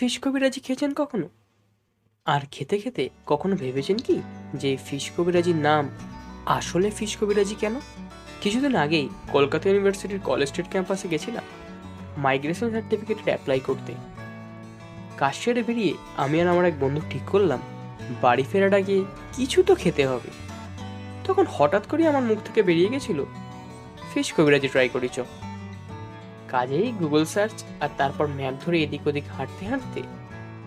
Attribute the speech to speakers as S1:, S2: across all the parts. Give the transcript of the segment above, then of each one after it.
S1: Fish কবিরাজি খেয়েছেন কখনো? আর খেতে খেতে কখনো ভেবেছেন কি যে ফিশ কবিরাজির নাম আসলে ফিশ কবিরাজি কেন? কিছুদিন আগেই কলকাতা ইউনিভার্সিটির কলেজ স্ট্রিট ক্যাম্পাসে গেছিলাম মাইগ্রেশন সার্টিফিকেটের অ্যাপ্লাই করতে। কাজ বেরিয়ে আমি আর আমার এক বন্ধু ঠিক করলাম, বাড়ি ফেরার আগে কিছু তো খেতে হবে। তখন হঠাৎ করে আমার মুখ থেকে বেরিয়ে গেছিল, ফিশ কবিরাজি ট্রাই করি চ কাজেই গুগল সার্চ আর তারপর ম্যাপ ধরে এদিক ওদিক হাঁটতে হাঁটতে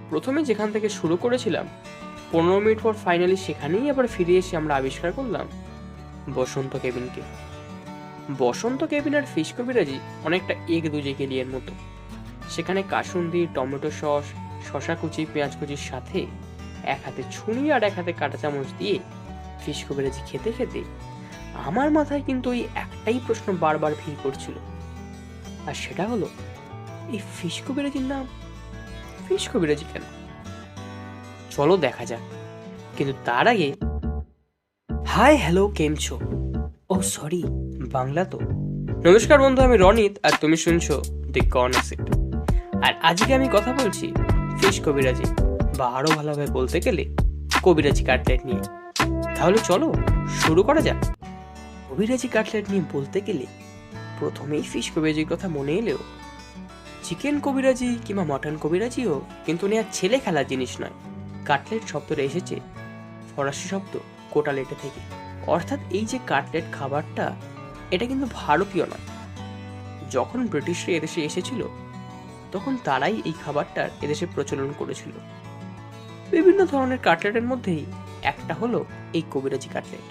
S1: প্রথমে যেখান থেকে শুরু করেছিলাম, পনেরো মিনিট পর ফাইনালি সেখানেই আবার ফিরে এসে আমরা আবিষ্কার করলাম বসন্ত কেবিনকে বসন্ত কেবিন আর ফিশ কবিরাজি অনেকটা এক দুজে গেলিয়ের মতো। সেখানে কাসুন্দি, টমেটো সস শশা কুচি, পেঁয়াজ কুচির সাথে এক হাতে ছুরি আর এক হাতে কাঁটা চামচ দিয়ে ফিশ কবিরাজি খেতে খেতে আমার মাথায় কিন্তু ওই একটাই প্রশ্ন বারবার ভিড় করছিল। আর সেটা হলো, এই ফিশ কবিরাজির নাম? ফিশ কবিরাজি কেন? চলো দেখা যাক। কিন্তু তার আগে হাই হ্যালো কেম ছো? ও সরি বাংলা তো। নমস্কার বন্ধু, আমি রনিত, আর তুমি শুনছো দি কর্নার সিট আর আজকে আমি কথা বলছি ফিশ কবিরাজি, বা আরও ভালোভাবে বলতে গেলে, কবিরাজি কাটলেট নিয়ে। তাহলে চলো, শুরু করা যাক। কবিরাজি কাটলেট নিয়ে বলতে গেলে প্রথমেই ফিশ কবিরাজির কথা মনে এলেও চিকেন কবিরাজি কিংবা মটন কবিরাজিও কিন্তু নেওয়ার ছেলে খেলার জিনিস নয়। কাটলেট শব্দটা এসেছে ফরাসি শব্দ কোটালেটে থেকে। অর্থাৎ এই যে কাটলেট খাবারটা, এটা কিন্তু ভারতীয় নয়। যখন ব্রিটিশরা এদেশে এসেছিল, তখন তারাই এই খাবারটার এদেশে প্রচলন করেছিল। বিভিন্ন ধরনের কাটলেটের মধ্যেই একটা হলো এই কবিরাজি কাটলেট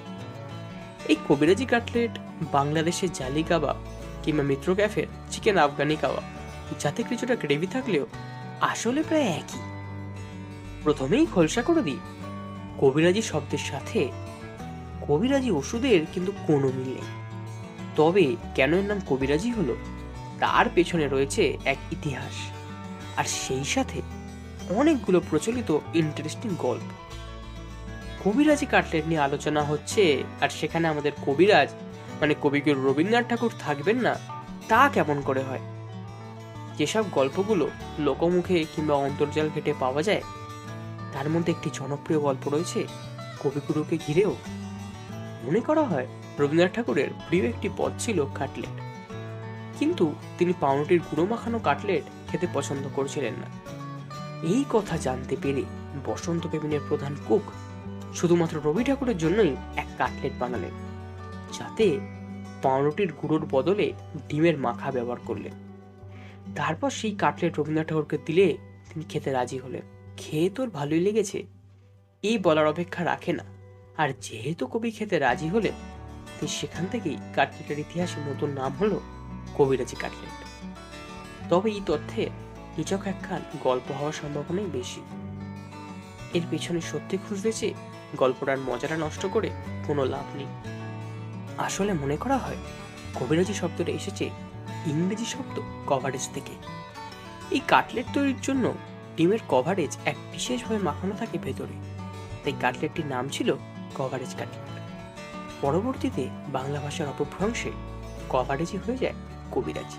S1: এই কবিরাজি কাটলেট বাংলাদেশের জালি কাবাব কিংবা মিত্র ক্যাফের চিকেন আফগানি কাবাব যাতে কিছুটা গ্রেভি থাকলেও আসলে প্রায় একই। প্রথমেই খোলসা করে দিই। কবিরাজি শব্দের সাথে কবিরাজি ওষুধের কিন্তু কোনো মিল নেই। তবে কেন এর নাম কবিরাজি হলো, তার পেছনে রয়েছে এক ইতিহাস। আর সেই সাথে অনেকগুলো প্রচলিত ইন্টারেস্টিং গল্প। কবিরাজি কাটলেট নিয়ে আলোচনা হচ্ছে, আর সেখানে আমাদের কবিরাজ মানে কবিগুরু রবীন্দ্রনাথ ঠাকুর থাকবেন না, তা কেমন করে হয়? যেসব গল্পগুলো লোকমুখে কিংবা অন্তর্জাল ঘেটে পাওয়া যায়, তার মধ্যে একটি জনপ্রিয় গল্প রয়েছে, কবিগুরুকে ঘিরেও। মনে করা হয় রবীন্দ্রনাথ ঠাকুরের প্রিয় একটি পদ ছিল কাটলেট। কিন্তু তিনি পাউরুটির গুঁড়ো মাখানো কাটলেট খেতে পছন্দ করছিলেন না। এই কথা জানতে পেরে বসন্ত কেবিনের প্রধান কুক শুধুমাত্র রবি ঠাকুরের জন্যই এক কাটলেট বানালেন। যাতে পাউরুটির গুঁড়োর বদলে ডিমের মাখা ব্যবহার করলেন তারপর সেই কাটলেট রবীন্দ্রনাথ ঠাকুরকে দিলে তিনি খেতে রাজি হলেন। খেয়ে তোর ভালোই লেগেছে। এই বলার অপেক্ষা রাখে না। আর যেহেতু কবি খেতে রাজি হলেন তাই সেখান থেকেই কাটলেটের ইতিহাসে নতুন নাম হলো কবিরাজি কাটলেট। তবে এই তথ্যে নিচক একখান গল্প হওয়ার সম্ভাবনাই বেশি। এর পেছনে সত্যি খুঁজতেছে গল্পটার মজাটা নষ্ট করে কোনো লাভ নেই। আসলে মনে করা হয় কবিরাজি শব্দটা এসেছে ইংরেজি শব্দ কভারেজ থেকে। এই কাটলেট তৈরির জন্য ডিমের কভারেজ এক বিশেষভাবে মাখানো থাকে ভেতরে। তাই কাটলেটটির নাম ছিল কভারেজ কাটলেট পরবর্তীতে বাংলা ভাষার অপভ্রংশে কভারেজই হয়ে যায় কবিরাজি।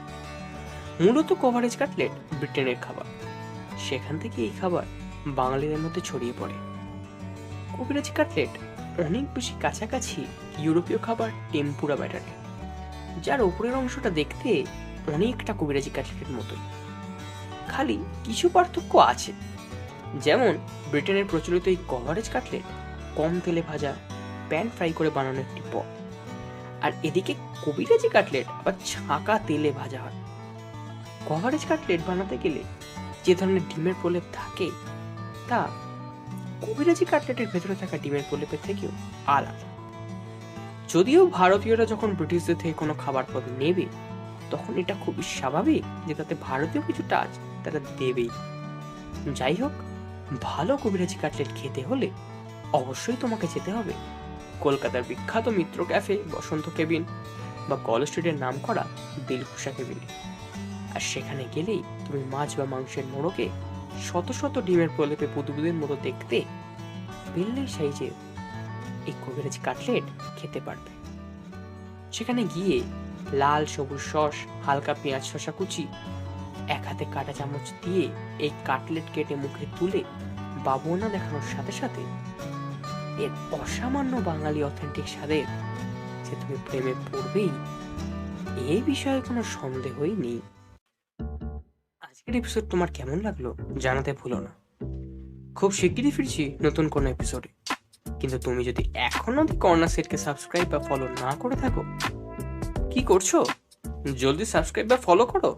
S1: মূলত কভারেজ কাটলেট ব্রিটেনের খাবার। সেখান থেকে এই খাবার বাঙালিদের মধ্যে ছড়িয়ে পড়ে। কবিরাজি কাটলেট অনেক বেশি কাছাকাছি ইউরোপীয় খাবার টেম্পুরা ব্যাটারের যার ওপরের অংশটা দেখতে অনেকটা কবিরাজি কাটলেটের মতোই। খালি কিছু পার্থক্য আছে। যেমন, ব্রিটেনের প্রচলিত এই কভারেজ কাটলেট কম তেলে ভাজা, প্যান ফ্রাই করে বানানো একটি পদ। আর এদিকে কবিরাজি কাটলেট আবার ছাঁকা তেলে ভাজা হয়। কভারেজ কাটলেট বানাতে গেলে যে ধরনের ডিমের প্রলেপ থাকে, তা কবিরাজি কাটলেটের ভেতরে থাকা ডিমের প্রলেপের থেকেও আলাদা। যদিও ভারতীয়রা যখন ব্রিটিশদের থেকে কোনো খাবার পদ নেবে, তখন এটা খুবই স্বাভাবিক যে তাতে ভারতীয় কিছু টাচ তারা দেবেই। যাই হোক, ভালো কবিরাজি কাটলেট খেতে হলে অবশ্যই তোমাকে যেতে হবে। কলকাতার বিখ্যাত মিত্র ক্যাফে, বসন্ত কেবিন বা কল স্ট্রিটের নাম করা দিলখুশা কেবিনে। আর সেখানে গেলেই তুমি মাছ বা মাংসের মোড়কে শত শত ডিমের প্রলেপে বুদবুদের মতো দেখতে বিল্লের সাইজের এই কবিরাজি কাটলেট খেতে পারবে। সেখানে গিয়ে লাল সবুজ সস, হালকা পেঁয়াজ শশা কুচি, এক হাতে কাটা চামচ দিয়ে এই কাটলেট কেটে মুখে তুলে বাবুনা দেখানোর সাথে সাথে এর অসামান্য বাঙালি অথেন্টিক স্বাদের যে তুমি প্রেমে পড়বেই এই বিষয়ে কোনো সন্দেহই নেই। আজকের এপিসোড তোমার কেমন লাগল জানাতে ভুলো না। খুব শিগগিরই ফিরছি নতুন কোনো এপিসোডে কিন্তু তুমি যদি এখনও অব্দি কর্নার সেটকে সাবস্ক্রাইব বা ফলো না করে থাকো, কি করছ? জলদি সাবস্ক্রাইব বা ফলো করো।